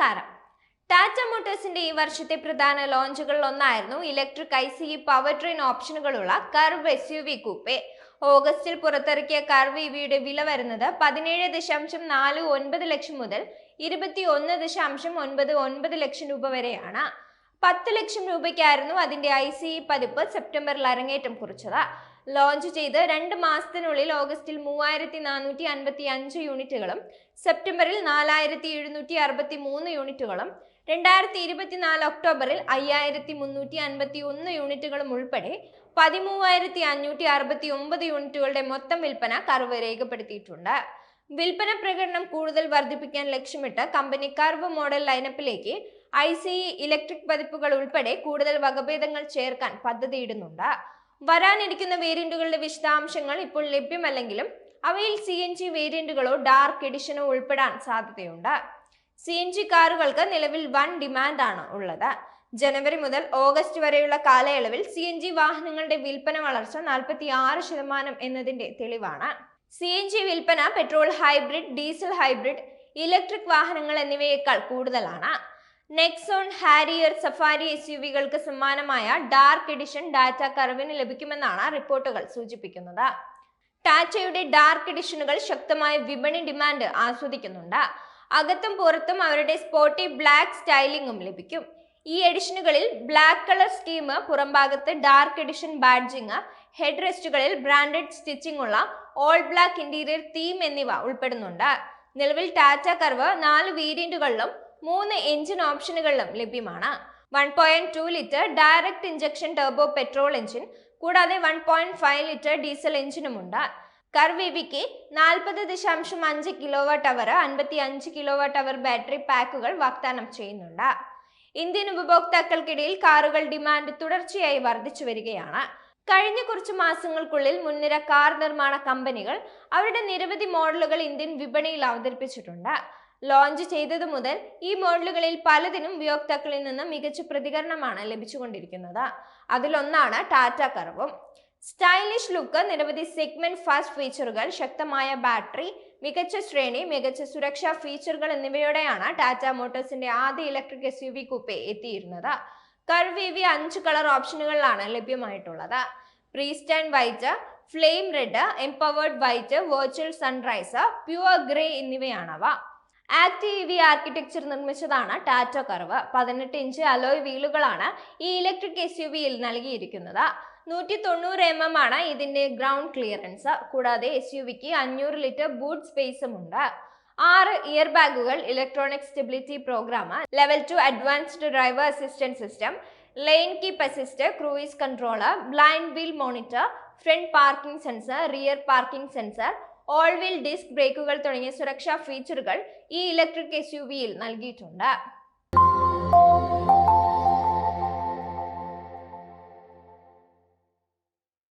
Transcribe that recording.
നമസ്കാരം. ടാറ്റ മോട്ടോഴ്സിന്റെ ഈ വർഷത്തെ പ്രധാന ലോഞ്ചുകളിൽ ഒന്നായിരുന്നു electric I C power train ഓപ്ഷനുകളുള്ള Curvv S U V coupe. ഓഗസ്റ്റിൽ പുറത്തിറക്കിയ കർവ് ഇവിയുടെ വില വരുന്നത് പതിനേഴ് ദശാംശം നാല് ഒൻപത് ലക്ഷം മുതൽ ഇരുപത്തി ഒന്ന് ദശാംശം ഒൻപത് ഒൻപത് ലക്ഷം രൂപ വരെയാണ്. പത്ത് ലക്ഷം രൂപയ്ക്കായിരുന്നു അതിന്റെ ഐ സി പതിപ്പ് സെപ്റ്റംബറിൽ അരങ്ങേറ്റം കുറിച്ചത്. ലോഞ്ച് ചെയ്ത് രണ്ട് മാസത്തിനുള്ളിൽ ഓഗസ്റ്റിൽ മൂവായിരത്തി നാനൂറ്റി അൻപത്തി അഞ്ച് യൂണിറ്റുകളും സെപ്റ്റംബറിൽ നാലായിരത്തി എഴുന്നൂറ്റി അറുപത്തി മൂന്ന് യൂണിറ്റുകളും രണ്ടായിരത്തി ഇരുപത്തിനാല് ഒക്ടോബറിൽ അയ്യായിരത്തി മുന്നൂറ്റി അൻപത്തി ഒന്ന് യൂണിറ്റുകളും ഉൾപ്പെടെ പതിമൂവായിരത്തി അഞ്ഞൂറ്റി അറുപത്തി ഒമ്പത് യൂണിറ്റുകളുടെ മൊത്തം വിൽപ്പന കർവ് രേഖപ്പെടുത്തിയിട്ടുണ്ട്. വിൽപ്പന പ്രകടനം കൂടുതൽ വർദ്ധിപ്പിക്കാൻ ലക്ഷ്യമിട്ട് കമ്പനി കർവ് മോഡൽ ലൈനപ്പിലേക്ക് ഐ സി ഇലക്ട്രിക് പതിപ്പുകൾ ഉൾപ്പെടെ കൂടുതൽ വകഭേദങ്ങൾ ചേർക്കാൻ പദ്ധതിയിടുന്നുണ്ട്. വരാനിരിക്കുന്ന വേരിയന്റുകളുടെ വിശദാംശങ്ങൾ ഇപ്പോൾ ലഭ്യമല്ലെങ്കിലും അവയിൽ സി എൻ ജി വേരിയന്റുകളോ ഡാർക്ക് എഡിഷനോ ഉൾപ്പെടാൻ സാധ്യതയുണ്ട്. സി എൻ ജി കാറുകൾക്ക് നിലവിൽ വൻ ഡിമാൻഡാണ് ഉള്ളത്. ജനുവരി മുതൽ ഓഗസ്റ്റ് വരെയുള്ള കാലയളവിൽ സി എൻ ജി വാഹനങ്ങളുടെ വിൽപ്പന വളർച്ച നാൽപ്പത്തി ആറ് ശതമാനം എന്നതിന്റെ തെളിവാണ്. സി എൻ ജി വിൽപ്പന petrol hybrid diesel hybrid electric വാഹനങ്ങൾ എന്നിവയേക്കാൾ കൂടുതലാണ്. Nexon Harrier Safari S U വികൾക്ക് സമ്മാനമായ ഡാർക്ക് എഡിഷൻ ഡാറ്റ കർവിന് ലഭിക്കുമെന്നാണ് റിപ്പോർട്ടുകൾ സൂചിപ്പിക്കുന്നത്. ടാറ്റയുടെ ഡാർക്ക് എഡിഷനുകൾ ശക്തമായ വിപണി ഡിമാൻഡ് ആസ്വദിക്കുന്നുണ്ട്. അകത്തും പുറത്തും അവരുടെ സ്പോട്ടി ബ്ലാക്ക് സ്റ്റൈലിംഗും ലഭിക്കും. ഈ എഡിഷനുകളിൽ ബ്ലാക്ക് കളർ സ്കീം പുറംഭാഗത്ത് ഡാർക്ക് എഡിഷൻ ബാഡ്ജിങ് ഹെഡ് റെസ്റ്റുകളിൽ ബ്രാൻഡഡ് സ്റ്റിച്ചിംഗ് ഉള്ള ഓൾ ബ്ലാക്ക് ഇന്റീരിയർ തീം എന്നിവ ഉൾപ്പെടുന്നുണ്ട്. നിലവിൽ ടാറ്റ കർവ് നാല് വേരിയന്റുകളിലും മൂന്ന് എഞ്ചിൻ ഓപ്ഷനുകളിലും ലഭ്യമാണ്. One point two litre direct injection turbo petrol engine കൂടാതെ one point five litre diesel എഞ്ചിനുമുണ്ട് കർവിവിക്ക് നാൽപ്പത് ദശാംശം അഞ്ച് കിലോ വാട്ട് അവർ അൻപത്തി അഞ്ച് കിലോ വാട്ട് അവർ ബാറ്ററി പാക്കുകൾ വാഗ്ദാനം ചെയ്യുന്നുണ്ട്. ഇന്ത്യൻ ഉപഭോക്താക്കൾക്കിടയിൽ കാറുകൾ ഡിമാൻഡ് തുടർച്ചയായി വർദ്ധിച്ചു വരികയാണ്. കഴിഞ്ഞ കുറച്ച് മാസങ്ങൾക്കുള്ളിൽ മുൻനിര കാർ നിർമ്മാണ കമ്പനികൾ അവരുടെ നിരവധി മോഡലുകൾ ഇന്ത്യൻ വിപണിയിൽ അവതരിപ്പിച്ചിട്ടുണ്ട്. ലോഞ്ച് ചെയ്തതു മുതൽ ഈ മോഡലുകളിൽ പലതിനും ഉപയോക്താക്കളിൽ നിന്ന് മികച്ച പ്രതികരണമാണ് ലഭിച്ചുകൊണ്ടിരിക്കുന്നത്. അതിലൊന്നാണ് ടാറ്റ കർവും സ്റ്റൈലിഷ് ലുക്ക് നിരവധി സെഗ്മെന്റ് ഫാസ്റ്റ് ഫീച്ചറുകൾ ശക്തമായ ബാറ്ററി മികച്ച ശ്രേണി മികച്ച സുരക്ഷാ ഫീച്ചറുകൾ എന്നിവയോടെയാണ് ടാറ്റ മോട്ടോഴ്സിന്റെ ആദ്യ electric S U V coupe എത്തിയിരുന്നത്. Curvv V അഞ്ച് കളർ ഓപ്ഷനുകളിലാണ് ലഭ്യമായിട്ടുള്ളത്. Pristine white flame red empowered white virtual sunrise pure grey എന്നിവയാണവ. Active V architecture നിർമ്മിച്ചതാണ് ടാറ്റ കർവ് പതിനെട്ട് ഇഞ്ച് അലോയ് വീലുകളാണ് ഈ ഇലക്ട്രിക് എസ് യു വിയിൽ നൽകിയിരിക്കുന്നത്. നൂറ്റി തൊണ്ണൂറ് എം എം ആണ് ഇതിന്റെ ഗ്രൗണ്ട് ക്ലിയറൻസ് കൂടാതെ എസ് യു വിക്ക് അഞ്ഞൂറ് ലിറ്റർ ബൂട്ട് സ്പേസും ഉണ്ട്. ആറ് ഇയർ ബാഗുകൾ electronic stability program level two advanced driver assistant system lane keep assist cruise controller blind wheel monitor front parking sensor rear parking sensor all wheel disc ബ്രേക്കുകൾ തുടങ്ങിയ സുരക്ഷാ ഫീച്ചറുകൾ ഈ ഇലക്ട്രിക് എസ് യു വിയിൽ നൽകിയിട്ടുണ്ട്.